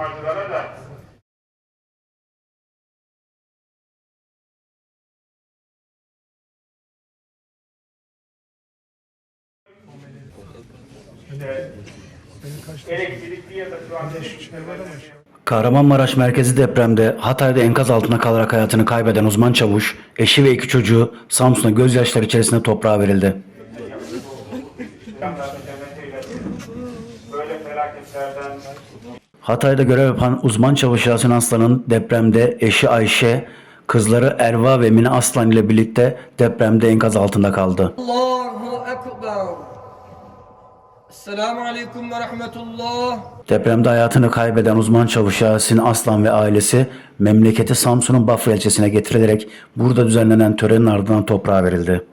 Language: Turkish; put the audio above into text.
çalışmacılara da işte elektrikli ya da şu anda Kahramanmaraş merkezi depremde Hatay'da enkaz altına kalarak hayatını kaybeden uzman çavuş, eşi ve iki çocuğu Samsun'a gözyaşları içerisinde toprağa verildi. Böyle felaketlerden Hatay'da görev yapan uzman çavuş Yasin Aslan'ın depremde eşi Ayşe, kızları Erva ve Mine Aslan ile birlikte depremde enkaz altında kaldı. Allahu Ekber. Esselamu Aleyküm ve Rahmetullah. Depremde hayatını kaybeden uzman çavuş Yasin Aslan ve ailesi memleketi Samsun'un Bafra ilçesine getirilerek burada düzenlenen törenin ardından toprağa verildi.